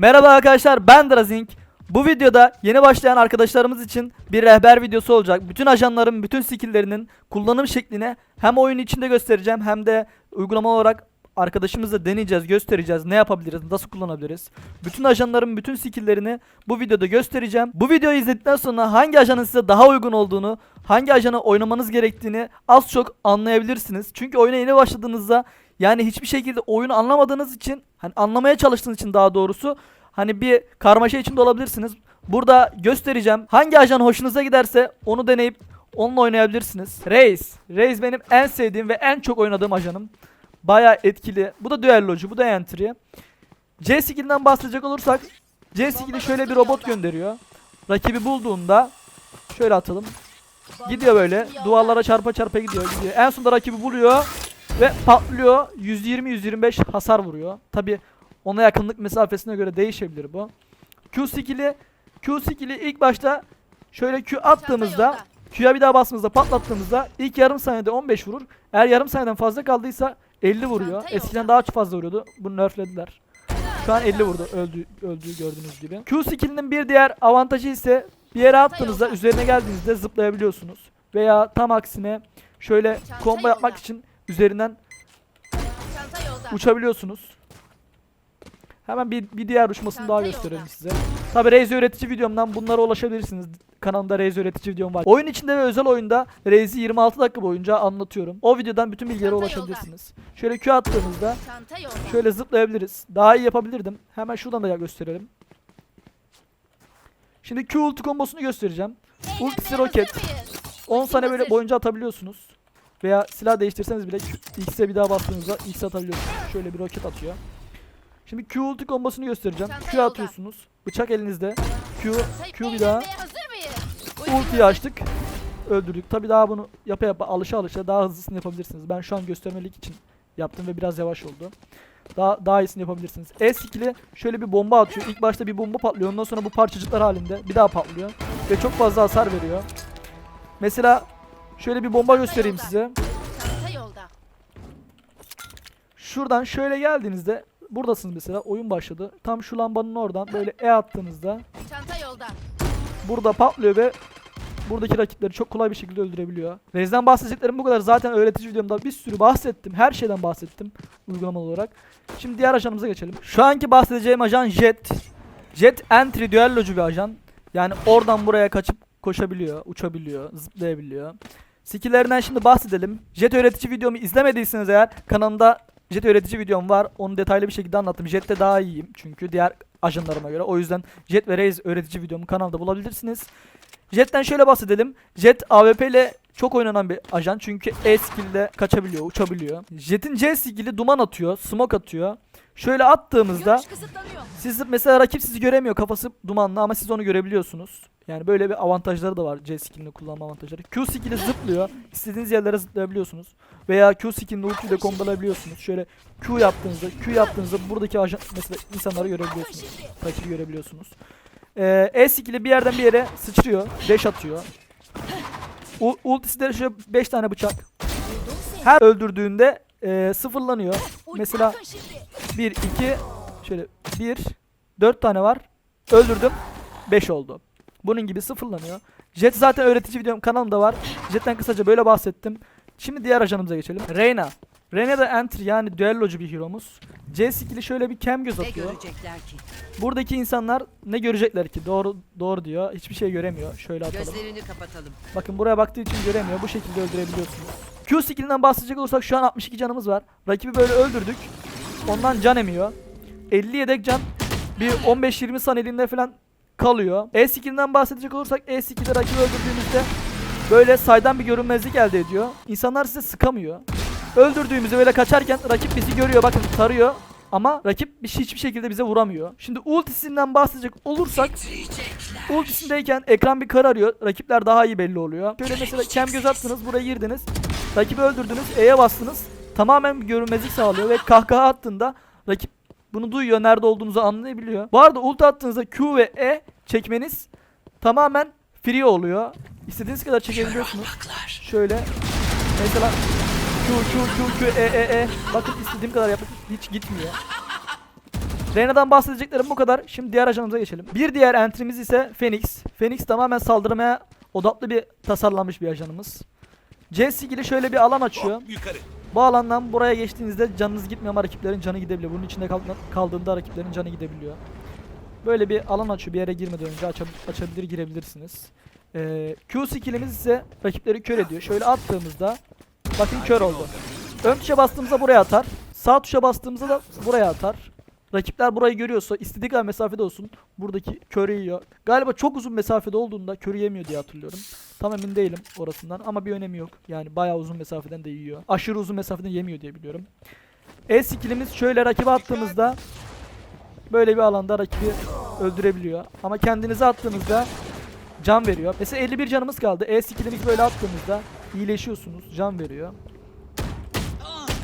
Merhaba arkadaşlar ben Drazink. Bu videoda yeni başlayan arkadaşlarımız için bir rehber videosu olacak. Bütün ajanların bütün skill'lerinin kullanım şeklini hem oyun içinde göstereceğim hem de uygulama olarak arkadaşımızla deneyeceğiz, göstereceğiz. Ne yapabiliriz, nasıl kullanabiliriz. Bütün ajanların bütün skill'lerini bu videoda göstereceğim. Bu videoyu izledikten sonra hangi ajanın size daha uygun olduğunu, hangi ajanı oynamanız gerektiğini az çok anlayabilirsiniz. Çünkü oyuna yeni başladığınızda yani hiçbir şekilde oyunu anlamadığınız için, hani anlamaya çalıştığınız için daha doğrusu hani bir karmaşa içinde olabilirsiniz. Burada göstereceğim. Hangi ajan hoşunuza giderse onu deneyip onunla oynayabilirsiniz. Reis. Reis benim en sevdiğim ve en çok oynadığım ajanım. Bayağı etkili. Bu da düellocu, bu da entry. C skill'inden bahsedecek olursak C skill'i şöyle bir robot gönderiyor. Rakibi bulduğunda şöyle atalım. Gidiyor böyle. Duvarlara çarpa çarpa gidiyor, gidiyor. En sonunda rakibi buluyor ve patlıyor. 120-125 hasar vuruyor. Tabi ona yakınlık mesafesine göre değişebilir bu. Q skill'i Q skill'i ilk başta şöyle Q attığımızda Q'ya bir daha bastığımızda patlattığımızda ilk yarım saniyede 15 vurur. Eğer yarım saniyeden fazla kaldıysa 50 vuruyor. Eskiden daha fazla vuruyordu. Bunu nerflediler. Şu an 50 vurdu. Öldü, öldüğü gördüğünüz gibi. Q skill'inin bir diğer avantajı ise bir yere attığınızda üzerine geldiğinizde zıplayabiliyorsunuz. Veya tam aksine şöyle combo yapmak için üzerinden uçabiliyorsunuz. Hemen bir, bir diğer uçmasını daha gösterelim size. Tabi Raze öğretici videomdan bunlara ulaşabilirsiniz. Kanalımda Raze öğretici videom var. Oyun içinde ve özel oyunda Raze'i 26 dakika boyunca anlatıyorum. O videodan bütün bilgilere ulaşabilirsiniz. Şöyle Q attığımızda şöyle zıplayabiliriz. Daha iyi yapabilirdim. Hemen şuradan da gösterelim. Şimdi Q ulti kombosunu göstereceğim. Ultisi roket. hazır mıyız? 10 saniye böyle boyunca atabiliyorsunuz. Veya silah değiştirseniz bile X'e bir daha bastığınızda X atabiliyorsunuz. Şöyle bir roket atıyor. Şimdi Q ulti kombosunu göstereceğim. Q atıyorsunuz. Bıçak elinizde. Q, Q bir daha. Ultiyi açtık. Öldürdük. Tabi daha bunu yapa yapa alışa alışa daha hızlısını yapabilirsiniz. Ben şu an göstermelik için yaptım ve biraz yavaş oldu. Daha daha iyisini yapabilirsiniz. E skill'i şöyle bir bomba atıyor. İlk başta bir bomba patlıyor. Ondan sonra bu parçacıklar halinde bir daha patlıyor. Ve çok fazla hasar veriyor. Mesela şöyle bir bomba göstereyim size. Şuradan şöyle geldiğinizde buradasınız mesela oyun başladı. Tam şu lambanın oradan böyle E attığınızda burada patlıyor ve buradaki rakipleri çok kolay bir şekilde öldürebiliyor. Rez'den bahsedeceklerim bu kadar. Zaten öğretici videomda bir sürü bahsettim. Her şeyden bahsettim uygulamalı olarak. Şimdi diğer ajanımıza geçelim. Şu anki bahsedeceğim ajan Jet. Jet entry düellocu bir ajan. Yani oradan buraya kaçıp koşabiliyor, uçabiliyor, zıplayabiliyor. Skill'lerinden şimdi bahsedelim. Jet öğretici videomu izlemediyseniz eğer kanalımda Jet öğretici videom var. Onu detaylı bir şekilde anlattım. Jet'te daha iyiyim çünkü diğer ajanlarıma göre. O yüzden Jet ve Raze öğretici videomu kanalda bulabilirsiniz. Jet'ten şöyle bahsedelim. Jet AWP ile çok oynanan bir ajan çünkü E skill'de kaçabiliyor, uçabiliyor. Jet'in C skill'i duman atıyor, smoke atıyor. Şöyle attığımızda siz mesela rakip sizi göremiyor kafası dumanlı ama siz onu görebiliyorsunuz. Yani böyle bir avantajları da var C skillini kullanma avantajları. Q skill'i zıplıyor. İstediğiniz yerlere zıplayabiliyorsunuz. Veya Q skillini ulti ile kombolayabiliyorsunuz. Şöyle Q yaptığınızda, Q yaptığınızda buradaki ajan mesela insanları görebiliyorsunuz. Rakibi görebiliyorsunuz. Ee, E skill'i bir yerden bir yere sıçrıyor. Dash atıyor. U ultisi de şöyle 5 tane bıçak. Her öldürdüğünde e, sıfırlanıyor. Mesela Bakın şimdi. 1, 2, şöyle 1, 4 tane var. Öldürdüm. 5 oldu. Bunun gibi sıfırlanıyor. Jet zaten öğretici videom kanalımda var. Jet'ten kısaca böyle bahsettim. Şimdi diğer ajanımıza geçelim. Reyna. Reyna da entry yani düellocu bir hero'muz. C skill'i şöyle bir kem göz Ne atıyor. görecekler ki? Buradaki insanlar ne görecekler ki? Doğru doğru diyor. Hiçbir şey göremiyor. Şöyle atalım. Gözlerini kapatalım. Bakın buraya baktığı için göremiyor. Bu şekilde öldürebiliyorsunuz. Q skillinden bahsedecek olursak şu an 62 canımız var. Rakibi böyle öldürdük. Ondan can emiyor. 50 yedek can bir 15-20 saniyeliğinde falan kalıyor. E skillinden bahsedecek olursak E skill'i rakibi öldürdüğümüzde böyle saydan bir görünmezlik elde ediyor. İnsanlar size sıkamıyor. Öldürdüğümüzde böyle kaçarken rakip bizi görüyor bakın tarıyor ama rakip şey, hiçbir şekilde bize vuramıyor. Şimdi ultisinden bahsedecek olursak ultisindeyken ekran bir kararıyor. Rakipler daha iyi belli oluyor. Şöyle mesela kem göz attınız buraya girdiniz. Rakibi öldürdünüz E'ye bastınız. Tamamen bir görünmezlik sağlıyor ve kahkaha attığında rakip bunu duyuyor nerede olduğunuzu anlayabiliyor. Bu arada ulti attığınızda Q ve E çekmeniz tamamen free oluyor. İstediğiniz kadar çekebiliyorsunuz. Şöyle mesela Q Q Q Q E E E bakın istediğim kadar yapıp hiç gitmiyor. Reyna'dan bahsedeceklerim bu kadar. Şimdi diğer ajanımıza geçelim. Bir diğer entrimiz ise Phoenix. Phoenix tamamen saldırmaya odaklı bir tasarlanmış bir ajanımız. C skill'i şöyle bir alan açıyor. Bu alandan buraya geçtiğinizde canınız gitmiyor ama rakiplerin canı gidebiliyor. Bunun içinde kal- kaldığında rakiplerin canı gidebiliyor. Böyle bir alan açıyor. Bir yere girmeden önce açab- açabilir girebilirsiniz. Ee, Q skill'imiz ise rakipleri kör ediyor. Şöyle attığımızda bakın kör oldu. Ön tuşa bastığımızda buraya atar. Sağ tuşa bastığımızda da buraya atar. Rakipler burayı görüyorsa istediği kadar mesafede olsun buradaki körü yiyor. Galiba çok uzun mesafede olduğunda körü yemiyor diye hatırlıyorum. Tam emin değilim orasından ama bir önemi yok. Yani bayağı uzun mesafeden de yiyor. Aşırı uzun mesafeden yemiyor diye biliyorum. E skillimiz şöyle rakibe attığımızda böyle bir alanda rakibi öldürebiliyor. Ama kendinize attığınızda can veriyor. Mesela 51 canımız kaldı. E skillimiz böyle attığımızda iyileşiyorsunuz. Can veriyor.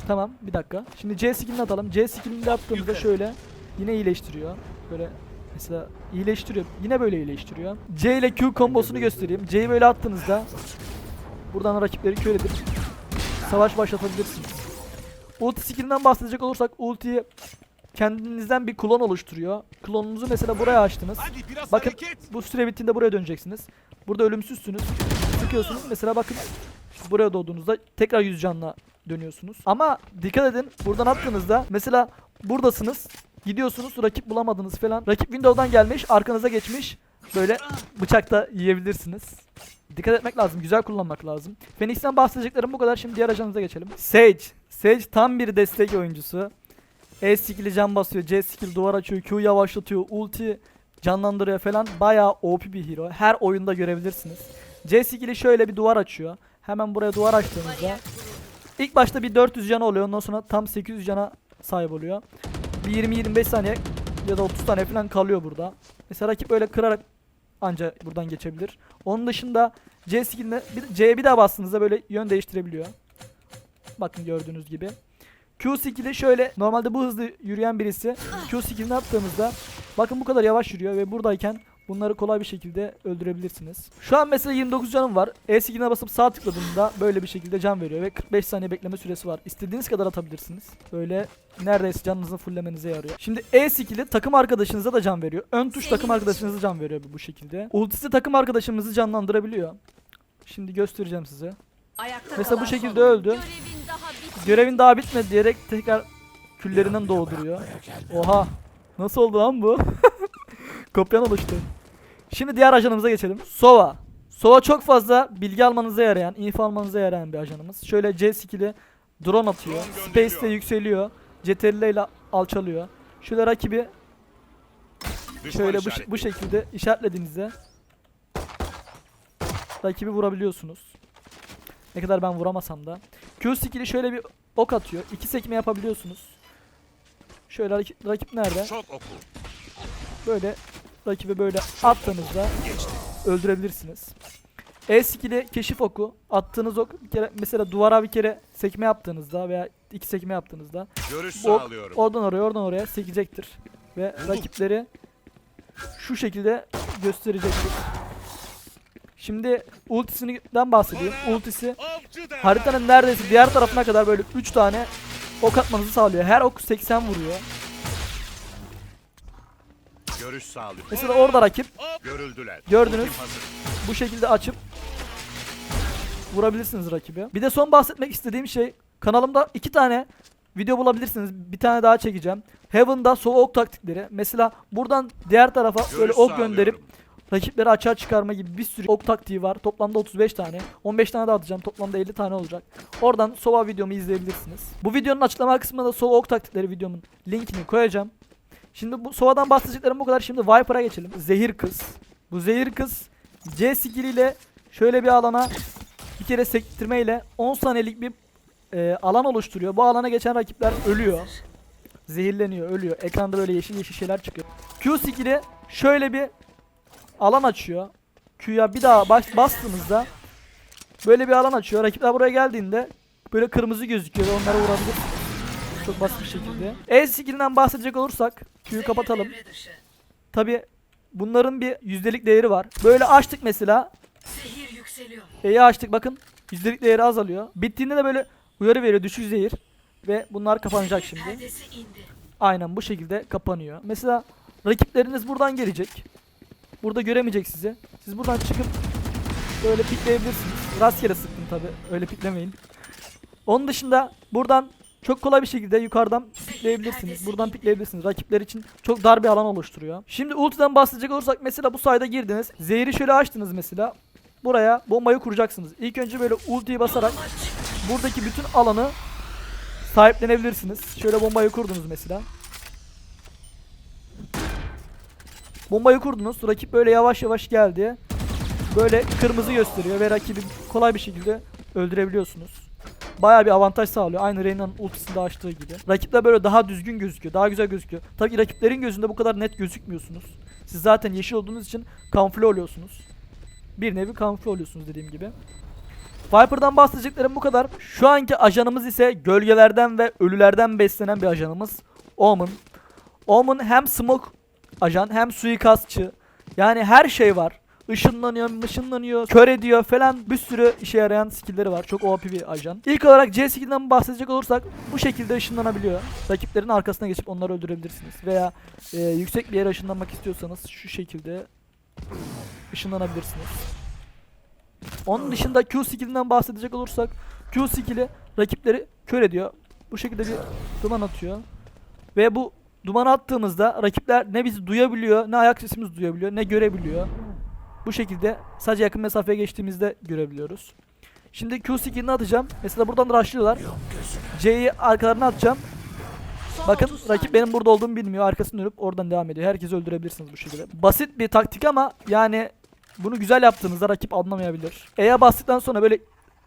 Tamam bir dakika. Şimdi C skillini atalım. C skillini de attığımızda şöyle yine iyileştiriyor. Böyle mesela iyileştiriyor. Yine böyle iyileştiriyor. C ile Q kombosunu göstereyim. C'yi böyle attığınızda buradan rakipleri kör edip savaş başlatabilirsiniz. Ulti skillinden bahsedecek olursak ultiyi kendinizden bir klon oluşturuyor. Klonunuzu mesela buraya açtınız. Bakın hareket. bu süre bittiğinde buraya döneceksiniz. Burada ölümsüzsünüz. Sıkıyorsunuz. Mesela bakın buraya doğduğunuzda tekrar yüz canla dönüyorsunuz. Ama dikkat edin buradan attığınızda mesela buradasınız. Gidiyorsunuz rakip bulamadınız falan. Rakip window'dan gelmiş arkanıza geçmiş. Böyle bıçakta yiyebilirsiniz. Dikkat etmek lazım. Güzel kullanmak lazım. Phoenix'ten bahsedeceklerim bu kadar. Şimdi diğer ajanımıza geçelim. Sage. Sage tam bir destek oyuncusu. E skill'i can basıyor. C skill duvar açıyor. Q yavaşlatıyor. Ulti canlandırıyor falan. Bayağı OP bir hero. Her oyunda görebilirsiniz. C skill'i şöyle bir duvar açıyor. Hemen buraya duvar kuruldu. ilk başta bir 400 canı oluyor. Ondan sonra tam 800 cana sahip oluyor. Bir 20-25 saniye ya da 30 saniye falan kalıyor burada. Mesela rakip böyle kırarak anca buradan geçebilir. Onun dışında C skill'ine C'ye bir daha bastığınızda böyle yön değiştirebiliyor. Bakın gördüğünüz gibi. Q skill'i şöyle normalde bu hızlı yürüyen birisi Q skill'ini attığımızda bakın bu kadar yavaş yürüyor ve buradayken bunları kolay bir şekilde öldürebilirsiniz. Şu an mesela 29 canım var. E skill'ine basıp sağ tıkladığımda böyle bir şekilde can veriyor ve 45 saniye bekleme süresi var. İstediğiniz kadar atabilirsiniz. Böyle neredeyse canınızı fulllemenize yarıyor. Şimdi E skill'i takım arkadaşınıza da can veriyor. Ön tuş takım arkadaşınıza can veriyor bu şekilde. Ultisi takım arkadaşımızı canlandırabiliyor. Şimdi göstereceğim size. Ayakta Mesela bu şekilde son öldü. Görevin daha bitmedi. Görevin daha bitmedi diyerek tekrar küllerinden doğduruyor. Oha. Nasıl oldu lan bu? Kopyan oluştu. Şimdi diğer ajanımıza geçelim. Sova. Sova çok fazla bilgi almanıza yarayan, info almanıza yarayan bir ajanımız. Şöyle C skill'i drone atıyor. Gönderiyor. Space'te yükseliyor. CTRL ile alçalıyor. Şöyle rakibi şöyle bu, bu şekilde işaretlediğinizde rakibi vurabiliyorsunuz. Ne kadar ben vuramasam da. Q skill'i şöyle bir ok atıyor. İki sekme yapabiliyorsunuz. Şöyle rakip, rakip nerede? Çok oku. Böyle rakibi böyle attığınızda öldürebilirsiniz. E skill'i keşif oku. Attığınız ok bir kere mesela duvara bir kere sekme yaptığınızda veya iki sekme yaptığınızda Görüş bu sağlıyorum. oradan oraya oradan oraya sekecektir. Ve rakipleri şu şekilde gösterecektir. Şimdi ultisinden bahsedeyim. Ultisi haritanın neredeyse diğer tarafına kadar böyle 3 tane ok atmanızı sağlıyor. Her ok 80 vuruyor. Görüş sağlıyorum. Mesela orada rakip Görüldüler. Gördünüz. Bu şekilde açıp vurabilirsiniz rakibi. Bir de son bahsetmek istediğim şey kanalımda iki tane video bulabilirsiniz. Bir tane daha çekeceğim. Heaven'da sova ok taktikleri. Mesela buradan diğer tarafa böyle Görüş ok sağlıyorum. gönderip rakipleri açığa çıkarma gibi bir sürü ok taktiği var. Toplamda 35 tane. 15 tane daha atacağım. Toplamda 50 tane olacak. Oradan Sova videomu izleyebilirsiniz. Bu videonun açıklama kısmına da Sova ok taktikleri videomun linkini koyacağım. Şimdi bu Sova'dan bahsedeceklerim bu kadar. Şimdi Viper'a geçelim. Zehir kız. Bu zehir kız C skill ile şöyle bir alana bir kere sektirmeyle 10 saniyelik bir e, alan oluşturuyor. Bu alana geçen rakipler ölüyor. Zehirleniyor, ölüyor. Ekranda böyle yeşil yeşil şeyler çıkıyor. Q skill'i şöyle bir alan açıyor. Q'ya bir daha bas, bastığınızda böyle bir alan açıyor. Rakipler buraya geldiğinde böyle kırmızı gözüküyor onlara vurabilirsiniz. Çok basit bir şekilde. E skill'inden bahsedecek olursak Q'yu kapatalım. Tabi bunların bir yüzdelik değeri var. Böyle açtık mesela. E'yi açtık bakın. Yüzdelik değeri azalıyor. Bittiğinde de böyle uyarı veriyor düşük zehir. Ve bunlar kapanacak şimdi. Aynen bu şekilde kapanıyor. Mesela rakipleriniz buradan gelecek. Burada göremeyecek sizi. Siz buradan çıkıp böyle pikleyebilirsiniz. Rastgele sıktım tabi. Öyle piklemeyin. Onun dışında buradan çok kolay bir şekilde yukarıdan pikleyebilirsiniz. Buradan pikleyebilirsiniz. Rakipler için çok dar bir alan oluşturuyor. Şimdi ultiden bahsedecek olursak mesela bu sayda girdiniz. Zehri şöyle açtınız mesela. Buraya bombayı kuracaksınız. İlk önce böyle ultiyi basarak buradaki bütün alanı sahiplenebilirsiniz. Şöyle bombayı kurdunuz mesela. Bombayı kurdunuz. Rakip böyle yavaş yavaş geldi. Böyle kırmızı gösteriyor ve rakibi kolay bir şekilde öldürebiliyorsunuz. Bayağı bir avantaj sağlıyor. Aynı Reyna'nın ultisinde açtığı gibi. Rakipler böyle daha düzgün gözüküyor. Daha güzel gözüküyor. Tabii ki rakiplerin gözünde bu kadar net gözükmüyorsunuz. Siz zaten yeşil olduğunuz için kamufle oluyorsunuz. Bir nevi kamufle oluyorsunuz dediğim gibi. Viper'dan bahsedeceklerim bu kadar. Şu anki ajanımız ise gölgelerden ve ölülerden beslenen bir ajanımız. Omen. Omen hem smoke ajan hem suikastçı. Yani her şey var. Işınlanıyor, ışınlanıyor, kör ediyor falan bir sürü işe yarayan skillleri var. Çok OP bir ajan. İlk olarak C skillinden bahsedecek olursak bu şekilde ışınlanabiliyor. Rakiplerin arkasına geçip onları öldürebilirsiniz. Veya e, yüksek bir yere ışınlanmak istiyorsanız şu şekilde ışınlanabilirsiniz. Onun dışında Q skillinden bahsedecek olursak Q skilli rakipleri kör ediyor. Bu şekilde bir duman atıyor. Ve bu duman attığımızda rakipler ne bizi duyabiliyor, ne ayak sesimizi duyabiliyor, ne görebiliyor. Bu şekilde sadece yakın mesafeye geçtiğimizde görebiliyoruz. Şimdi Q skillini atacağım. Mesela buradan rushlıyorlar. C'yi arkalarına atacağım. Bakın 30 rakip benim burada olduğumu bilmiyor. Arkasını dönüp oradan devam ediyor. Herkesi öldürebilirsiniz bu şekilde. Basit bir taktik ama yani bunu güzel yaptığınızda rakip anlamayabilir. E'ye bastıktan sonra böyle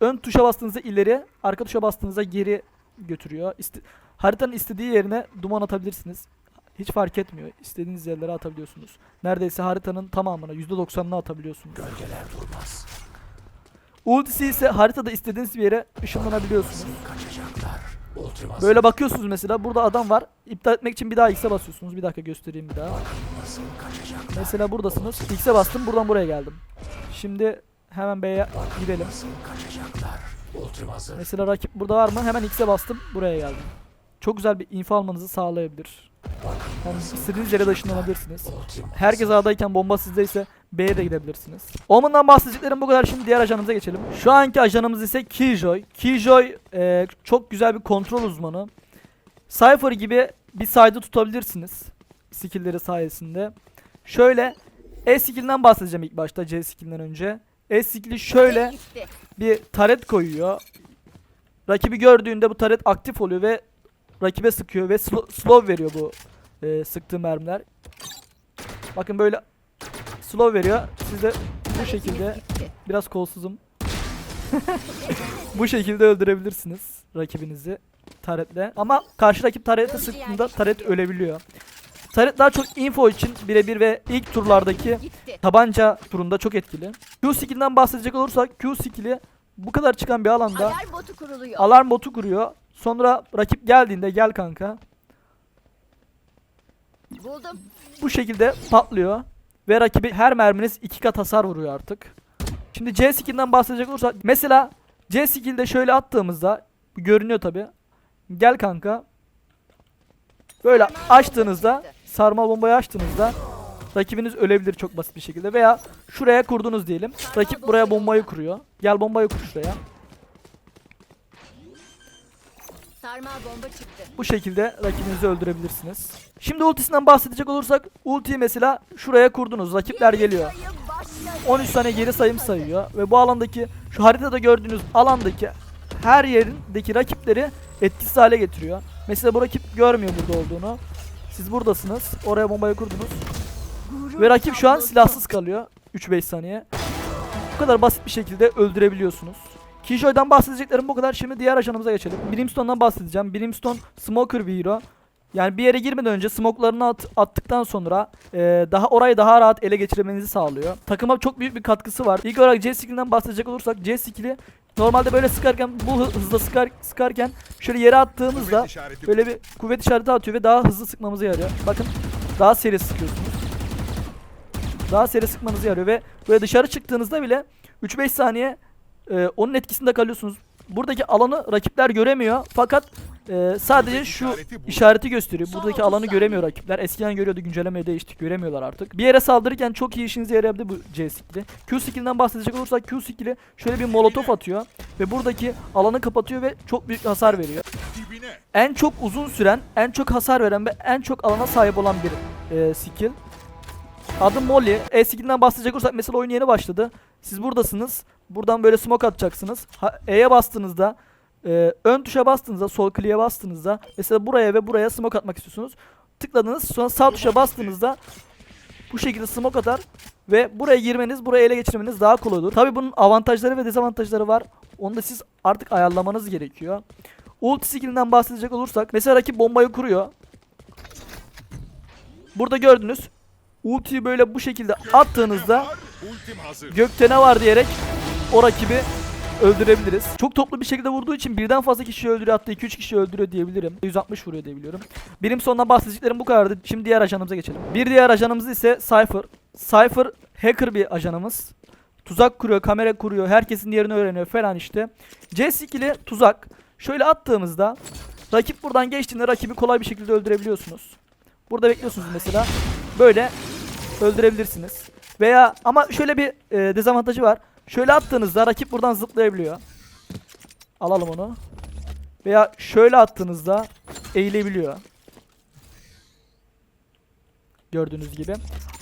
ön tuşa bastığınızda ileri, arka tuşa bastığınızda geri götürüyor. İste- haritanın istediği yerine duman atabilirsiniz. Hiç fark etmiyor. İstediğiniz yerlere atabiliyorsunuz. Neredeyse haritanın tamamına %90'ını atabiliyorsunuz. Gölgeler durmaz. Ultisi ise haritada istediğiniz bir yere ışınlanabiliyorsunuz. Böyle bakıyorsunuz mesela burada adam var. İptal etmek için bir daha X'e basıyorsunuz. Bir dakika göstereyim bir daha. Mesela buradasınız. X'e bastım buradan buraya geldim. Şimdi hemen B'ye gidelim. Mesela rakip burada var mı? Hemen X'e bastım buraya geldim. Çok güzel bir info almanızı sağlayabilir. Yani istediğiniz yere de ışınlanabilirsiniz. Herkes A'dayken bomba sizdeyse B'ye de gidebilirsiniz. Omen'dan bahsedeceklerim bu kadar. Şimdi diğer ajanımıza geçelim. Şu anki ajanımız ise Killjoy. Killjoy e, çok güzel bir kontrol uzmanı. Cypher gibi bir side'ı tutabilirsiniz. Skill'leri sayesinde. Şöyle E skill'inden bahsedeceğim ilk başta C skill'inden önce. E skill'i şöyle bir taret koyuyor. Rakibi gördüğünde bu taret aktif oluyor ve rakibe sıkıyor ve slo- slow veriyor bu e, sıktığı mermiler. Bakın böyle slow veriyor. Siz de bu şekilde biraz kolsuzum. bu şekilde öldürebilirsiniz rakibinizi taretle. Ama karşı rakip tarete sıktığında taret ölebiliyor. Taret daha çok info için birebir ve ilk turlardaki tabanca turunda çok etkili. Q skill'inden bahsedecek olursak Q skill'i bu kadar çıkan bir alanda Alarm botu kuruluyor. alarm botu kuruyor. Sonra rakip geldiğinde gel kanka Buldum. bu şekilde patlıyor. Ve rakibi her merminiz iki kat hasar vuruyor artık. Şimdi C skill'inden bahsedecek olursak mesela C skill'de şöyle attığımızda görünüyor tabi. Gel kanka. Böyle açtığınızda sarmal bombayı açtığınızda rakibiniz ölebilir çok basit bir şekilde veya şuraya kurdunuz diyelim. Rakip buraya bombayı kuruyor. Gel bombayı kur şuraya. Sarmal bomba çıktı. Bu şekilde rakibinizi öldürebilirsiniz. Şimdi ultisinden bahsedecek olursak ultiyi mesela şuraya kurdunuz. Rakipler geliyor. Sayım başladı. 13 tane geri sayım sayıyor ve bu alandaki şu haritada gördüğünüz alandaki her yerindeki rakipleri etkisiz hale getiriyor. Mesela bu rakip görmüyor burada olduğunu. Siz buradasınız. Oraya bombayı kurdunuz. Ve rakip şu an silahsız kalıyor. 3-5 saniye. Bu kadar basit bir şekilde öldürebiliyorsunuz. Killjoy'dan bahsedeceklerim bu kadar. Şimdi diğer ajanımıza geçelim. Brimstone'dan bahsedeceğim. Brimstone Smoker bir hero. Yani bir yere girmeden önce smoke'larını at- attıktan sonra e, daha orayı daha rahat ele geçirmenizi sağlıyor. Takıma çok büyük bir katkısı var. İlk olarak C skill'inden bahsedecek olursak C skill'i normalde böyle sıkarken bu hı- hızla sıkar, sıkarken şöyle yere attığımızda böyle bir kuvvet işareti atıyor ve daha hızlı sıkmamıza yarıyor. Bakın daha seri sıkıyorsunuz. Daha seri sıkmanızı yarıyor ve böyle dışarı çıktığınızda bile 3-5 saniye e, onun etkisinde kalıyorsunuz. Buradaki alanı rakipler göremiyor fakat Ee, sadece şu işareti gösteriyor. Buradaki alanı göremiyor rakipler. Eskiden görüyordu güncellemeye değişti. Göremiyorlar artık. Bir yere saldırırken çok iyi işinize yarayabilir bu C skill'i. Q skill'inden bahsedecek olursak Q skill'i şöyle bir molotof atıyor. Ve buradaki alanı kapatıyor ve çok büyük hasar veriyor. En çok uzun süren, en çok hasar veren ve en çok alana sahip olan bir e, skill. Adı Molly. E skill'inden bahsedecek olursak mesela oyun yeni başladı. Siz buradasınız. Buradan böyle smoke atacaksınız. E'ye bastığınızda e, ön tuşa bastığınızda sol kliğe bastığınızda mesela buraya ve buraya smoke atmak istiyorsunuz. Tıkladınız sonra sağ tuşa bastığınızda bu şekilde smoke atar ve buraya girmeniz, buraya ele geçirmeniz daha kolay olur. Tabi bunun avantajları ve dezavantajları var. Onu da siz artık ayarlamanız gerekiyor. Ulti skillinden bahsedecek olursak mesela rakip bombayı kuruyor. Burada gördünüz. Ultiyi böyle bu şekilde attığınızda gökte ne var diyerek o rakibi öldürebiliriz. Çok toplu bir şekilde vurduğu için birden fazla kişi öldürüyor hatta 2-3 kişi öldürüyor diyebilirim. 160 vuruyor diyebiliyorum. Benim sonuna bahsedeceklerim bu kadardı. Şimdi diğer ajanımıza geçelim. Bir diğer ajanımız ise Cypher. Cypher hacker bir ajanımız. Tuzak kuruyor, kamera kuruyor, herkesin yerini öğreniyor falan işte. C skill'i tuzak. Şöyle attığımızda rakip buradan geçtiğinde rakibi kolay bir şekilde öldürebiliyorsunuz. Burada bekliyorsunuz mesela. Böyle öldürebilirsiniz. Veya ama şöyle bir e, dezavantajı var. Şöyle attığınızda rakip buradan zıplayabiliyor. Alalım onu. Veya şöyle attığınızda eğilebiliyor. Gördüğünüz gibi.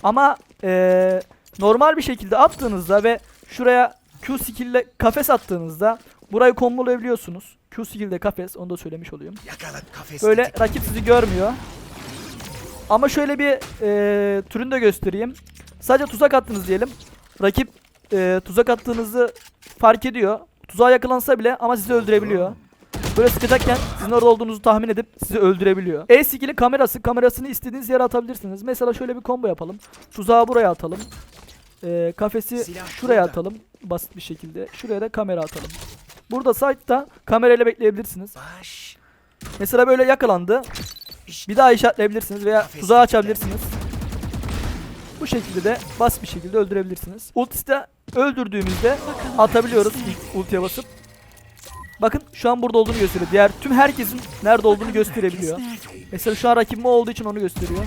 Ama e, normal bir şekilde attığınızda ve şuraya Q skill ile kafes attığınızda burayı kombolayabiliyorsunuz. Q skill ile kafes onu da söylemiş olayım. Böyle rakip sizi görmüyor. Ama şöyle bir e, türünü de göstereyim. Sadece tuzak attınız diyelim. Rakip e, tuzak attığınızı fark ediyor. Tuzağa yakalansa bile ama sizi öldürebiliyor. Böyle sıkacakken sizin orada olduğunuzu tahmin edip sizi öldürebiliyor. E skill'i kamerası. Kamerasını istediğiniz yere atabilirsiniz. Mesela şöyle bir combo yapalım. Tuzağı buraya atalım. E, kafesi Silah şuraya burada. atalım. Basit bir şekilde. Şuraya da kamera atalım. Burada site'da kamerayla bekleyebilirsiniz. Baş. Mesela böyle yakalandı. Bir daha işaretleyebilirsiniz veya tuzağı açabilirsiniz. Bu şekilde de basit bir şekilde öldürebilirsiniz. Ultis'te öldürdüğümüzde atabiliyoruz ilk ultiye basıp. Bakın şu an burada olduğunu gösteriyor. Diğer tüm herkesin nerede olduğunu gösterebiliyor. Mesela şu an rakibim olduğu için onu gösteriyor.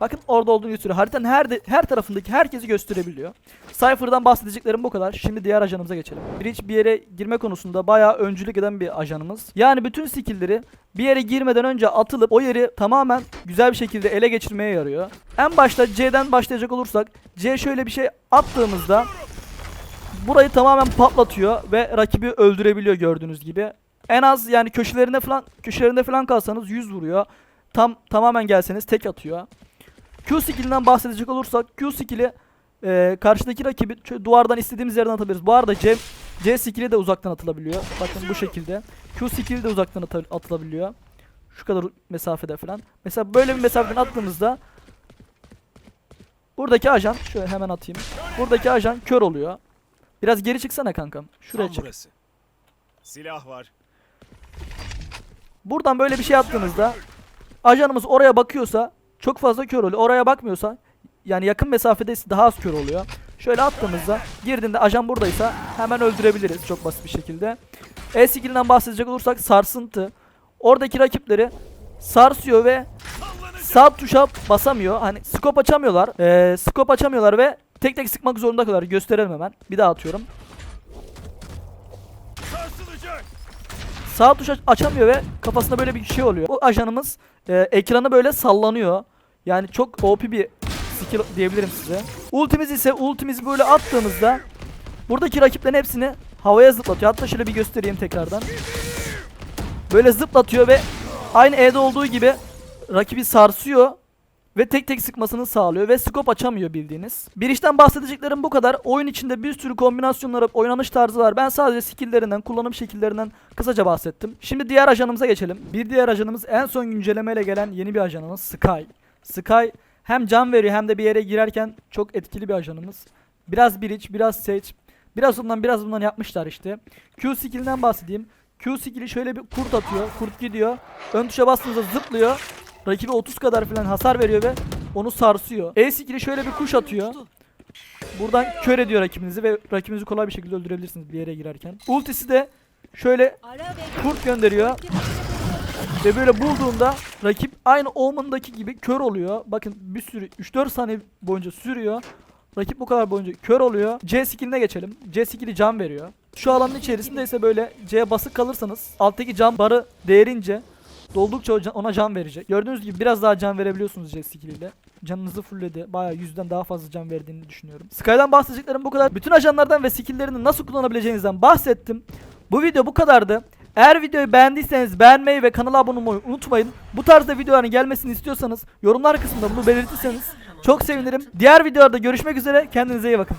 Bakın orada olduğunu gösteriyor. Haritanın her de- her tarafındaki herkesi gösterebiliyor. Cypher'dan bahsedeceklerim bu kadar. Şimdi diğer ajanımıza geçelim. Breach bir yere girme konusunda bayağı öncülük eden bir ajanımız. Yani bütün skill'leri bir yere girmeden önce atılıp o yeri tamamen güzel bir şekilde ele geçirmeye yarıyor. En başta C'den başlayacak olursak C şöyle bir şey attığımızda burayı tamamen patlatıyor ve rakibi öldürebiliyor gördüğünüz gibi. En az yani köşelerinde falan köşelerinde falan kalsanız 100 vuruyor. Tam tamamen gelseniz tek atıyor. Q skill'inden bahsedecek olursak Q skill'i e, karşıdaki rakibi şöyle duvardan istediğimiz yerden atabiliriz. Bu arada C, C skill'i de uzaktan atılabiliyor. Bakın bu şekilde. Q skill'i de uzaktan atı- atılabiliyor. Şu kadar mesafede falan. Mesela böyle bir mesafeden attığımızda buradaki ajan şöyle hemen atayım. Buradaki ajan kör oluyor. Biraz geri çıksana kankam. Şuraya Tam çık. burası. Silah var. Buradan böyle bir şey attığınızda ajanımız oraya bakıyorsa çok fazla kör oluyor. Oraya bakmıyorsa yani yakın mesafede daha az kör oluyor. Şöyle attığımızda girdiğinde ajan buradaysa hemen öldürebiliriz çok basit bir şekilde. E skill'inden bahsedecek olursak sarsıntı. Oradaki rakipleri sarsıyor ve sağ tuşa basamıyor. Hani scope açamıyorlar. Ee, scope açamıyorlar ve tek tek sıkmak zorunda kalıyorlar. Gösterelim hemen. Bir daha atıyorum. Sarsılacak. Sağ tuş aç- açamıyor ve kafasında böyle bir şey oluyor. Bu ajanımız e, ekranı böyle sallanıyor. Yani çok OP bir skill diyebilirim size. Ultimiz ise ultimizi böyle attığımızda buradaki rakiplerin hepsini havaya zıplatıyor. Hatta şöyle bir göstereyim tekrardan. Böyle zıplatıyor ve aynı E'de olduğu gibi rakibi sarsıyor ve tek tek sıkmasını sağlıyor ve scope açamıyor bildiğiniz. Bir işten bahsedeceklerim bu kadar. Oyun içinde bir sürü kombinasyonları, oynanış tarzı var. Ben sadece skill'lerinden, kullanım şekillerinden kısaca bahsettim. Şimdi diğer ajanımıza geçelim. Bir diğer ajanımız en son güncellemeyle gelen yeni bir ajanımız Sky. Sky hem can veriyor hem de bir yere girerken çok etkili bir ajanımız. Biraz Breach, biraz Sage, biraz ondan biraz bundan yapmışlar işte. Q skill'inden bahsedeyim. Q skill'i şöyle bir kurt atıyor. Kurt gidiyor. Ön tuşa bastığınızda zıplıyor. Rakibe 30 kadar falan hasar veriyor ve onu sarsıyor. E skill'i şöyle bir kuş atıyor. Buradan kör ediyor rakibinizi ve rakibinizi kolay bir şekilde öldürebilirsiniz bir yere girerken. Ultisi de şöyle kurt gönderiyor. Ve böyle bulduğunda rakip aynı Omen'daki gibi kör oluyor. Bakın bir sürü 3-4 saniye boyunca sürüyor. Rakip bu kadar boyunca kör oluyor. C skilline geçelim. C skilli can veriyor. Şu alanın içerisinde ise böyle C'ye basık kalırsanız alttaki can barı değerince doldukça ona can verecek. Gördüğünüz gibi biraz daha can verebiliyorsunuz C skilliyle. Canınızı fullledi. Bayağı yüzden daha fazla can verdiğini düşünüyorum. Sky'dan bahsedeceklerim bu kadar. Bütün ajanlardan ve skilllerini nasıl kullanabileceğinizden bahsettim. Bu video bu kadardı. Eğer videoyu beğendiyseniz beğenmeyi ve kanala abone olmayı unutmayın. Bu tarzda videoların gelmesini istiyorsanız yorumlar kısmında bunu belirtirseniz çok sevinirim. Diğer videolarda görüşmek üzere. Kendinize iyi bakın.